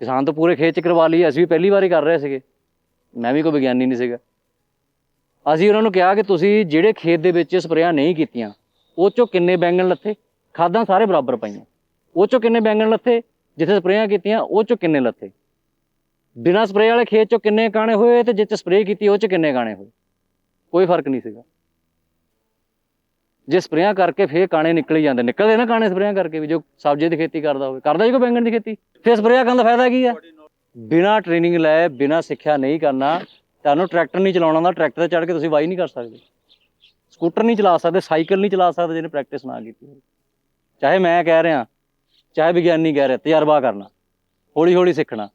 ਕਿਸਾਨ ਤਾਂ ਪੂਰੇ ਖੇਤ ਚ ਕਰਵਾ ਲਈ ਅਸੀਂ ਵੀ ਪਹਿਲੀ ਵਾਰੀ ਕਰ ਰਹੇ ਸੀਗੇ। ਮੈਂ ਵੀ ਕੋਈ ਵਿਗਿਆਨੀ ਨਹੀਂ ਸੀਗਾ। ਅਸੀਂ ਉਹਨਾਂ ਨੂੰ ਕਿਹਾ ਕਿ ਤੁਸੀਂ ਜਿਹੜੇ ਖੇਤ ਦੇ ਵਿੱਚ ਸਪਰੇਆਂ ਨਹੀਂ ਕੀਤੀਆਂ, ਉਹ ਚੋਂ ਕਿੰਨੇ ਬੈਂਗਣ ਲੱਥੇ? ਖਾਦਾਂ ਸਾਰੇ ਬਰਾਬਰ ਪਈਆਂ। ਉਹ ਚੋਂ ਕਿੰਨੇ ਬੈਂਗਣ ਲੱਥੇ? ਜਿੱਥੇ ਸਪਰੇਆਂ ਕੀਤੀਆਂ, ਉਹ ਚੋਂ ਕਿੰਨੇ ਲੱਥੇ? ਬਿਨਾਂ ਸਪਰੇਅ ਵਾਲੇ ਖੇਤ ਚੋਂ ਕਿੰਨੇ ਕਾਣੇ ਹੋਏ ਤੇ ਜਿੱਥੇ ਸਪਰੇਅ ਕੀਤੀ, ਉਹ ਚ ਕਿੰਨੇ ਕਾਣੇ ਹੋਏ? ਕੋਈ ਫ਼ਰਕ ਨਹੀਂ ਸੀਗਾ। ਜੇ ਸਪਰੇਆਂ ਕਰਕੇ ਫੇਰ ਕਾਣੇ ਨਿਕਲ ਹੀ ਜਾਂਦੇ, ਨਿਕਲਦੇ ਨਾ ਕਾਣੇ ਸਪਰੇਆਂ ਕਰਕੇ ਵੀ ਜੋ ਸਬਜ਼ੀ ਦੀ ਖੇਤੀ ਕਰਦਾ ਹੋਵੇ। ਕਰਦਾ ਜੀ ਕੋਈ ਬੈਂਗਣ ਦੀ ਖੇਤੀ? ਫੇਰ ਸਪਰੇਆਂ ਕਰਨ ਦਾ ਫਾਇਦਾ ਕੀ ਆ? ਬਿਨਾਂ ਟ੍ਰੇਨਿੰਗ ਲਏ ਬਿਨਾਂ ਸਿੱਖਿਆ ਨਹੀਂ ਕਰਨਾ, ਤੁਹਾਨੂੰ ਟਰੈਕਟਰ ਨਹੀਂ ਚਲਾਉਣਾ ਦਾ ਟਰੈਕਟਰ ਤੇ ਚੜ੍ਹ ਕੇ ਤੁਸੀਂ ਵਾਈ ਨਹੀਂ ਕਰ ਸਕਦੇ। ਸਕੂਟਰ ਨਹੀਂ ਚਲਾ ਸਕਦੇ, ਸਾਈਕਲ ਨਹੀਂ ਚਲਾ ਸਕਦੇ ਜਿਹਨੇ ਪ੍ਰੈਕਟਿਸ ਨਾ ਕੀਤੀ ਹੋਵੇ। ਚਾਹੇ ਮੈਂ ਕਹਿ ਰਿਹਾ, ਚਾਹੇ ਵਿਗਿਆਨੀ ਕਹਿ ਰਿਹਾ, ਤਜਰਬਾ ਕਰਨਾ ਹੌਲੀ ਹੌਲੀ ਸਿੱਖਣਾ।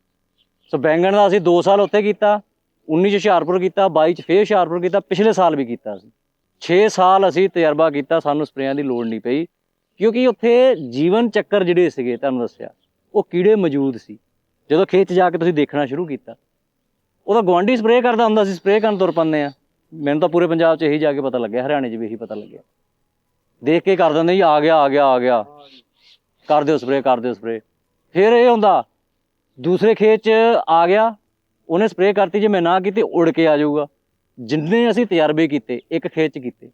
ਸੋ ਬੈਂਗਣ ਦਾ ਅਸੀਂ 2 ਸਾਲ ਉੱਥੇ ਕੀਤਾ 19 ਚ ਹੁਸ਼ਿਆਰਪੁਰ ਕੀਤਾ 22 ਚ ਫੇਰ ਹੁਸ਼ਿਆਰਪੁਰ ਕੀਤਾ, ਪਿਛਲੇ ਸਾਲ ਵੀ ਕੀਤਾ ਸੀ 6 ਸਾਲ ਅਸੀਂ ਤਜਰਬਾ ਕੀਤਾ, ਸਾਨੂੰ ਸਪਰੇਆਂ ਦੀ ਲੋੜ ਨਹੀਂ ਪਈ, ਕਿਉਂਕਿ ਉੱਥੇ ਜੀਵਨ ਚੱਕਰ ਜਿਹੜੇ ਸੀਗੇ, ਤੁਹਾਨੂੰ ਦੱਸਿਆ, ਉਹ ਕੀੜੇ ਮੌਜੂਦ ਸੀ। ਜਦੋਂ ਖੇਤ 'ਚ ਜਾ ਕੇ ਤੁਸੀਂ ਦੇਖਣਾ ਸ਼ੁਰੂ ਕੀਤਾ ਉਹਦਾ ਗਵਾਂਢੀ ਸਪਰੇਅ ਕਰਦਾ ਹੁੰਦਾ ਸੀ, ਸਪਰੇਅ ਕਰਨ ਤੁਰ ਪੰਨੇ ਆ। ਮੈਨੂੰ ਤਾਂ ਪੂਰੇ ਪੰਜਾਬ 'ਚ ਇਹੀ ਜਾ ਕੇ ਪਤਾ ਲੱਗਿਆ, ਹਰਿਆਣੇ 'ਚ ਵੀ ਇਹੀ ਪਤਾ ਲੱਗਿਆ। ਦੇਖ ਕੇ ਕਰ ਦਿੰਦੇ ਜੀ, ਆ ਗਿਆ ਆ ਗਿਆ ਆ ਗਿਆ। ਕਰ ਦਿਓ ਸਪਰੇਅ, ਕਰ ਦਿਓ ਸਪਰੇਅ। ਫਿਰ ਇਹ ਹੁੰਦਾ, ਦੂਸਰੇ ਖੇਤ 'ਚ ਆ ਗਿਆ, ਉਹਨੇ ਸਪਰੇਅ ਕਰਤੀ, ਜੇ ਮੈਂ ਨਾ ਕੀਤੀ, ਉੜ ਕੇ ਆ ਜਾਊਗਾ। ਜਿੰਨੇ ਅਸੀਂ ਤਜਰਬੇ ਕੀਤੇ, ਇੱਕ ਖੇਤ 'ਚ ਕੀਤੇ।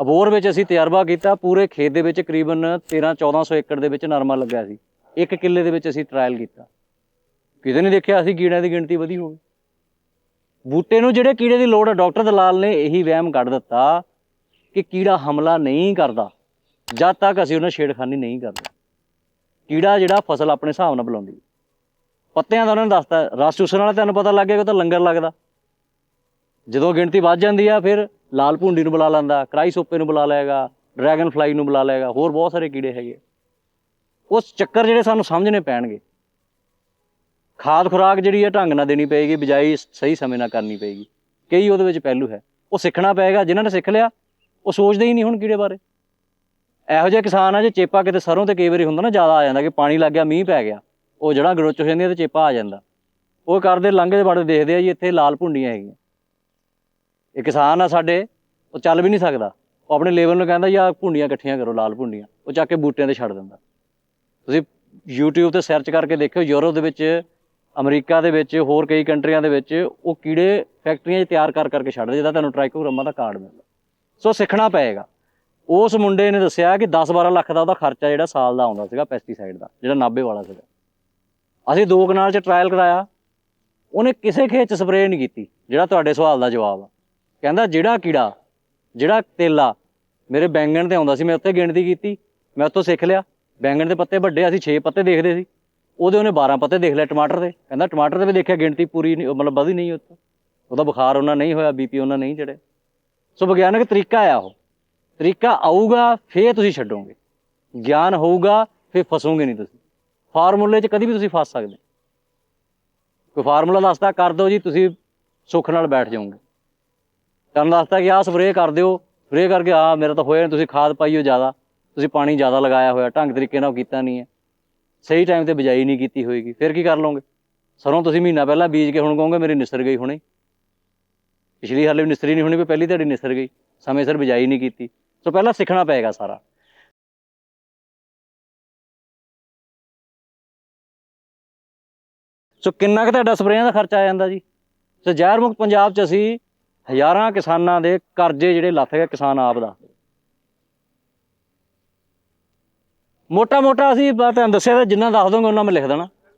ਅਬੋਰ ਵਿੱਚ ਅਸੀਂ ਤਜਰਬਾ ਕੀਤਾ, ਪੂਰੇ ਖੇਤ ਦੇ ਵਿੱਚ ਕਰੀਬਨ 13 1400 ਏਕੜ ਦੇ ਵਿੱਚ ਨਰਮਾ ਲੱਗਿਆ ਸੀ। ਇੱਕ ਕਿੱਲੇ ਦੇ ਵਿੱਚ ਅਸੀਂ ਟ੍ਰਾਇਲ ਕੀਤਾ। ਕਿਤੇ ਨਹੀਂ ਦੇਖਿਆ ਅਸੀਂ ਕੀੜਿਆਂ ਦੀ ਗਿਣਤੀ ਵਧੀ ਹੋਵੇ ਬੂਟੇ ਨੂੰ ਜਿਹੜੇ ਕੀੜੇ ਦੀ ਲੋੜ ਹੈ ਡਾਕਟਰ ਦਲਾਲ ਨੇ ਇਹੀ ਵਹਿਮ ਕੱਢ ਦਿੱਤਾ ਕਿ ਕੀੜਾ ਹਮਲਾ ਨਹੀਂ ਕਰਦਾ। ਜਦ ਤੱਕ ਅਸੀਂ ਉਹਨਾਂ ਛੇੜਖਾਨੀ ਨਹੀਂ ਕਰਦੇ। ਕੀੜਾ ਜਿਹੜਾ ਫਸਲ ਆਪਣੇ ਹਿਸਾਬ ਨਾਲ ਬੁਲਾਉਂਦੀ। ਪੱਤਿਆਂ ਦਾ ਉਹਨਾਂ ਨੇ ਦੱਸਤਾ ਰਸ ਚੂਸਣ ਵਾਲਾ ਤੁਹਾਨੂੰ ਪਤਾ ਲੱਗ ਗਿਆ ਕਿ ਉਹ ਤਾਂ ਲੰਗਰ ਲੱਗਦਾ। ਜਦੋਂ ਗਿਣਤੀ ਵੱਧ ਜਾਂਦੀ ਆ, ਫਿਰ ਲਾਲ ਭੁੰਡੀ ਨੂੰ ਬੁਲਾ ਲੈਂਦਾ ਕਰਾਈ ਸੋਪੇ ਨੂੰ ਬੁਲਾ ਲਏਗਾ ਡਰੈਗਨ ਫਲਾਈ ਨੂੰ ਬੁਲਾ ਲਏਗਾ, ਹੋਰ ਬਹੁਤ ਸਾਰੇ ਕੀੜੇ ਹੈਗੇ। ਉਸ ਚੱਕਰ ਜਿਹੜੇ ਸਾਨੂੰ ਸਮਝਣੇ ਪੈਣਗੇ। ਖਾਦ ਖੁਰਾਕ ਜਿਹੜੀ ਹੈ ਢੰਗ ਨਾਲ ਦੇਣੀ ਪਏਗੀ, ਬਿਜਾਈ ਸਹੀ ਸਮੇਂ ਨਾਲ ਕਰਨੀ ਪਏਗੀ। ਕਈ ਉਹਦੇ ਵਿੱਚ ਪਹਿਲੂ ਹੈ। ਉਹ ਸਿੱਖਣਾ ਪਏਗਾ, ਜਿਨ੍ਹਾਂ ਨੇ ਸਿੱਖ ਲਿਆ, ਉਹ ਸੋਚਦੇ ਹੀ ਨਹੀਂ ਹੁਣ ਕੀੜੇ ਬਾਰੇ। ਇਹੋ ਜਿਹੇ ਕਿਸਾਨ ਆ, ਜੇ ਚੇਪਾ ਕਿਤੇ ਸਰੋਂ ਤੇ ਕਈ ਵਾਰੀ ਹੁੰਦਾ ਨਾ, ਜ਼ਿਆਦਾ ਆ ਜਾਂਦਾ ਕਿ ਪਾਣੀ ਲੱਗ ਗਿਆ, ਮੀਂਹ ਪੈ ਗਿਆ, ਉਹ ਜੜਾਂ ਗਰੋਚ ਹੋ ਜਾਂਦੀਆਂ ਤੇ ਚੇਪਾ ਆ ਜਾਂਦਾ। ਉਹ ਕਰਦੇ ਲੰਘਦੇ ਬਾੜੇ ਦੇਖਦੇ ਆ ਜੀ, ਇੱਥੇ ਲਾਲ ਭੁੰਡੀਆਂ ਹੈਗੀਆਂ। ਇਹ ਕਿਸਾਨ ਆ ਸਾਡੇ, ਉਹ ਚੱਲ ਵੀ ਨਹੀਂ ਸਕਦਾ। ਉਹ ਆਪਣੇ ਲੇਬਰ ਨੂੰ ਕਹਿੰਦਾ, ਯਾਰ ਭੁੰਡੀਆਂ ਇਕੱਠੀਆਂ ਕਰੋ, ਲਾਲ ਭੁੰਡੀਆਂ। ਉਹ ਚੱਕ ਕੇ ਬੂਟਿਆਂ ਤੇ ਛੱਡ ਦਿੰਦਾ। ਤੁਸੀਂ YouTube ਤੇ ਸਰਚ ਕਰਕੇ ਦੇਖਿਓ, ਯੂਰਪ ਦੇ ਵਿੱਚ, ਅਮਰੀਕਾ ਦੇ ਵਿੱਚ, ਹੋਰ ਕਈ ਕੰਟਰੀਆਂ ਦੇ ਵਿੱਚ, ਉਹ ਕੀੜੇ ਫੈਕਟਰੀਆਂ 'ਚ ਤਿਆਰ ਕਰ ਕਰਕੇ ਛੱਡਦੇ, ਜਿਹਦਾ ਤੁਹਾਨੂੰ ਟ੍ਰਾਈਕੋਗ੍ਰਾਮਾ ਦਾ ਕਾਰਡ ਮਿਲਦਾ। ਸੋ ਸਿੱਖਣਾ ਪਏਗਾ। ਉਸ ਮੁੰਡੇ ਨੇ ਦੱਸਿਆ ਕਿ 10-12 ਲੱਖ ਦਾ ਉਹਦਾ ਖਰਚਾ ਜਿਹੜਾ ਸਾਲ ਦਾ ਆਉਂਦਾ ਸੀਗਾ ਪੈਸਟੀਸਾਈਡ ਦਾ, ਜਿਹੜਾ ਨਾਭੇ ਵਾਲਾ ਸੀਗਾ। ਅਸੀਂ ਦੋ ਕਨਾਲ 'ਚ ਟ੍ਰਾਇਲ ਕਰਾਇਆ। ਉਹਨੇ ਕਿਸੇ ਖੇਤ 'ਚ ਸਪਰੇਅ ਨਹੀਂ ਕੀਤੀ, ਜਿਹੜਾ ਤੁਹਾਡੇ ਸਵਾਲ ਦਾ ਜਵਾਬ ਆ। ਕਹਿੰਦਾ, ਜਿਹੜਾ ਕੀੜਾ, ਜਿਹੜਾ ਤੇਲਾ ਮੇਰੇ ਬੈਂਗਣ ਤੇ ਆਉਂਦਾ ਸੀ, ਮੈਂ ਉੱਥੇ ਗਿਣਤੀ ਕੀਤੀ, ਮੈਂ ਉੱਥੋਂ ਸਿੱਖ ਲਿਆ। ਬੈਂਗਣ ਦੇ ਪੱਤੇ ਵੱਡੇ, ਅਸੀਂ 6 ਪੱਤੇ ਦੇਖਦੇ ਸੀ। ਉਹਦੇ ਉਹਨੇ 12 ਪੱਤੇ ਦੇਖ ਲਿਆ ਟਮਾਟਰ ਦੇ। ਕਹਿੰਦਾ, ਟਮਾਟਰ ਦੇ ਵੀ ਦੇਖਿਆ, ਗਿਣਤੀ ਪੂਰੀ ਨਹੀਂ, ਮਤਲਬ ਵਧੀ ਨਹੀਂ ਉੱਥੇ। ਉਹਦਾ ਬੁਖਾਰ ਉਹਨਾਂ ਨਹੀਂ ਹੋਇਆ ਬੀਪੀ ਉਹਨਾਂ ਨਹੀਂ ਚੜੇ ਸੋ ਵਿਗਿਆਨਕ ਤਰੀਕਾ ਆ ਉਹ। ਤਰੀਕਾ ਆਊਗਾ, ਫੇਰ ਤੁਸੀਂ ਛੱਡੋਗੇ। ਗਿਆਨ ਹੋਊਗਾ, ਫੇਰ ਫਸੋਗੇ ਨਹੀਂ ਤੁਸੀਂ। ਫਾਰਮੂਲੇ 'ਚ ਕਦੀ ਵੀ ਤੁਸੀਂ ਫਸ ਸਕਦੇ। ਕੋਈ ਫਾਰਮੂਲਾ ਦੱਸਦਾ, ਕਰ ਦਿਓ ਜੀ, ਤੁਸੀਂ ਸੁੱਖ ਨਾਲ ਬੈਠ ਜਾਓਗੇ। ਤੁਹਾਨੂੰ ਦੱਸਦਾ ਕਿ ਆਹ ਸਪਰੇਅ ਕਰ ਦਿਓ। ਸਪਰੇਅ ਕਰਕੇ ਆ ਮੇਰਾ ਤਾਂ ਹੋਇਆ ਤੁਸੀਂ ਖਾਦ ਪਾਈਓ ਜ਼ਿਆਦਾ। ਤੁਸੀਂ ਪਾਣੀ ਜ਼ਿਆਦਾ ਲਗਾਇਆ ਹੋਇਆ, ਢੰਗ ਤਰੀਕੇ ਨਾਲ ਕੀਤਾ ਨਹੀਂ ਹੈ। ਸਹੀ ਟਾਈਮ ਤੇ ਬਿਜਾਈ ਨਹੀਂ ਕੀਤੀ ਹੋਏਗੀ। ਫਿਰ ਕੀ ਕਰ ਲਓਗੇ? ਸਰੋਂ ਤੁਸੀਂ ਮਹੀਨਾ ਪਹਿਲਾਂ ਬੀਜ ਕੇ ਹੁਣ ਕਹੋਗੇ, ਮੇਰੀ ਨਿਸਰ ਗਈ ਹੁਣੇ। ਪਿਛਲੀ ਹਾਲੇ ਵੀ ਨਿਸਰੀ ਨਹੀਂ ਹੋਣੀ ਵੀ ਪਹਿਲੀ ਤੁਹਾਡੀ ਨਿਸਰ ਗਈ। ਸਮੇਂ ਸਿਰ ਬਿਜਾਈ ਨਹੀਂ ਕੀਤੀ। ਸੋ ਪਹਿਲਾਂ ਸਿੱਖਣਾ ਪਏਗਾ ਸਾਰਾ। ਸੋ ਕਿੰਨਾ ਕੁ ਤੁਹਾਡਾ ਸਪਰੇਆਂ ਦਾ ਖਰਚਾ ਆ ਜਾਂਦਾ ਜੀ? ਸੋ ਜ਼ਹਿਰ ਮੁਕਤ ਪੰਜਾਬ 'ਚ ਅਸੀਂ ਹਜ਼ਾਰਾਂ ਕਿਸਾਨਾਂ ਦੇ ਕਰਜ਼ੇ ਜਿਹੜੇ ਲੱਥ ਗਏ ਕਿਸਾਨ ਆਪ ਦਾ। ਮੋਟਾ ਮੋਟਾ ਅਸੀਂ ਤੁਹਾਨੂੰ ਦੱਸਿਆ ਤਾਂ ਜਿੰਨਾ ਦੱਸ ਦੋਗੇ ਉਹਨਾਂ ਮੈਂ ਲਿਖ ਦੇਣਾ।